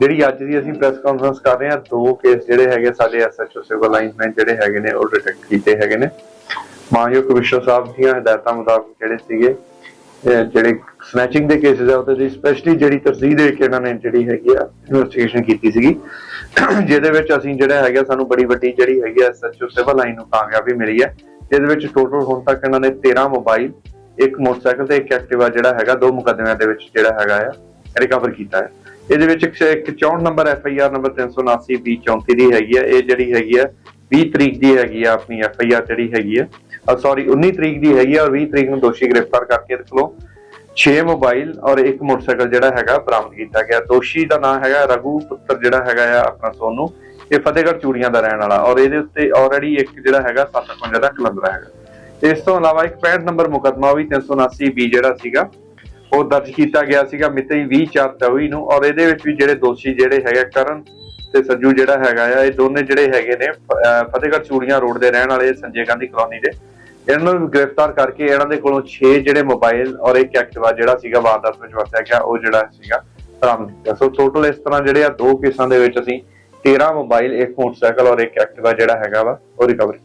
ਜਿਹੜੀ ਅੱਜ ਦੀ ਅਸੀਂ ਪ੍ਰੈਸ ਕਾਨਫਰੰਸ ਕਰ ਰਹੇ ਹਾਂ, ਦੋ ਕੇਸ ਜਿਹੜੇ ਹੈਗੇ ਸਾਡੇ ਐਸਐਚਓ ਸਿਵਲ ਲਾਈਨਮੈਨ ਜਿਹੜੇ ਹੈਗੇ ਨੇ, ਉਹ ਡਿਟੈਕਟ ਕੀਤੇ ਹੈਗੇ ਨੇ। ਮਾਨਯੋਗ ਕਮਿਸ਼ਨਰ ਸਾਹਿਬ ਦੀਆਂ ਹਦਾਇਤਾਂ ਮੁਤਾਬਕ ਜਿਹੜੇ ਸੀਗੇ ਜਿਹੜੇ ਸਨੈਚਿੰਗ ਦੇ ਕੇਸਿਸ ਆ, ਉਹਦੇ ਦੀ ਸਪੈਸ਼ਲੀ ਜਿਹੜੀ ਤਰਜੀਹ ਦੇ ਕੇ ਇਹਨਾਂ ਨੇ ਜਿਹੜੀ ਹੈਗੀ ਆ ਇਨਵੈਸਟੀਗੇਸ਼ਨ ਕੀਤੀ ਸੀਗੀ। ਜਿਹਦੇ ਵਿੱਚ ਅਸੀਂ ਜਿਹੜਾ ਹੈਗਾ, ਸਾਨੂੰ ਬੜੀ ਵੱਡੀ ਜਿਹੜੀ ਹੈਗੀ ਆ ਐਸਐਚਓ ਸਿਵਲ ਲਾਈਨ ਨੂੰ ਕਾਮਯਾਬੀ ਮਿਲੀ ਹੈ ਜਿਹਦੇ ਵਿੱਚ ਟੋਟਲ ਹੁਣ ਤੱਕ ਇਹਨਾਂ ਨੇ 13 ਮੋਬਾਈਲ ਇੱਕ ਮੋਟਰਸਾਈਕਲ ਤੇ ਇੱਕ ਐਕਟਿਵਾ ਜਿਹੜਾ ਹੈਗਾ, ਦੋ ਮੁਕੱਦਮਿਆਂ ਦੇ ਵਿੱਚ ਜਿਹੜਾ ਹੈਗਾ ਆ ਰਿਕਵਰ ਕੀਤਾ ਹੈ। ਇਹਦੇ ਵਿੱਚ ਇੱਕ 64 number F I R number 379 B 34 ਦੀ ਹੈਗੀ ਆ। ਇਹ ਜਿਹੜੀ ਹੈਗੀ ਆ 20 ਤਰੀਕ ਦੀ ਹੈਗੀ ਆ ਆਪਣੀ ਐਫ ਆਈ ਆਰ ਜਿਹੜੀ ਹੈਗੀ ਆ। ਸੌਰੀ 19 ਤਰੀਕ ਦੀ ਹੈਗੀ ਆ ਔਰ 20 ਤਰੀਕ ਨੂੰ ਦੋਸ਼ੀ ਗ੍ਰਿਫਤਾਰ ਕਰਕੇ ਇਹਦੇ ਕੋਲੋਂ 6 ਮੋਬਾਈਲ ਔਰ ਇੱਕ ਮੋਟਰਸਾਈਕਲ ਜਿਹੜਾ ਹੈਗਾ ਬਰਾਮਦ ਕੀਤਾ ਗਿਆ। ਦੋਸ਼ੀ ਦਾ ਨਾਮ ਹੈਗਾ ਰਘੂ ਪੁੱਤਰ ਜਿਹੜਾ ਹੈਗਾ ਆ ਆਪਣਾ ਸੋਨੂ। ਇਹ ਫਤਿਹਗੜ੍ਹ ਚੂੜੀਆਂ ਦਾ ਰਹਿਣ ਵਾਲਾ ਔਰ ਇਹਦੇ ਉੱਤੇ ਆਲਰੇਡੀ ਇੱਕ ਜਿਹੜਾ ਹੈਗਾ 755 ਦਾ ਕਲੰਦਰਾ ਹੈਗਾ। ਇਸ ਤੋਂ ਇਲਾਵਾ ਇੱਕ 65 ਨੰਬਰ ਮੁਕੱਦਮਾ ਵੀ 379 ਬੀ ਜਿਹੜਾ ਸੀਗਾ ਉਹ ਦਰਜ ਕੀਤਾ ਗਿਆ ਸੀਗਾ ਮਿਤੀ 20 ਚਾਰ 24 ਨੂੰ ਔਰ ਇਹਦੇ ਵਿੱਚ ਵੀ ਜਿਹੜੇ ਦੋਸ਼ੀ ਜਿਹੜੇ ਹੈਗੇ ਕਰਨ ਤੇ ਸੰਜੂ ਜਿਹੜਾ ਹੈਗਾ ਆ, ਇਹ ਦੋਨੇ ਜਿਹੜੇ ਹੈਗੇ ਨੇ ਫਤਿਹਗੜ੍ਹ ਚੂੜੀਆਂ ਰੋਡ ਦੇ ਰਹਿਣ ਵਾਲੇ ਸੰਜੇ ਗਾਂਧੀ ਕਲੋਨੀ ਦੇ। ਇਹਨਾਂ ਨੂੰ ਗ੍ਰਿਫਤਾਰ ਕਰਕੇ ਇਹਨਾਂ ਦੇ ਕੋਲੋਂ 6 ਜਿਹੜੇ ਮੋਬਾਈਲ ਔਰ ਇੱਕ ਐਕਟਿਵਾ ਜਿਹੜਾ ਸੀਗਾ ਵਾਰਦਾਤ ਵਿੱਚ ਵਰਤਿਆ ਗਿਆ, ਉਹ ਜਿਹੜਾ ਸੀਗਾ ਬਰਾਮਦ ਕੀਤਾ। ਸੋ ਟੋਟਲ ਇਸ ਤਰ੍ਹਾਂ ਜਿਹੜੇ ਆ ਦੋ ਕੇਸਾਂ ਦੇ ਵਿੱਚ ਅਸੀਂ 13 ਮੋਬਾਈਲ, ਇੱਕ ਮੋਟਰਸਾਈਕਲ ਔਰ ਇੱਕ ਐਕਟਿਵਾ ਜਿਹੜਾ ਹੈਗਾ ਵਾ, ਉਹ ਰਿਕਵਰ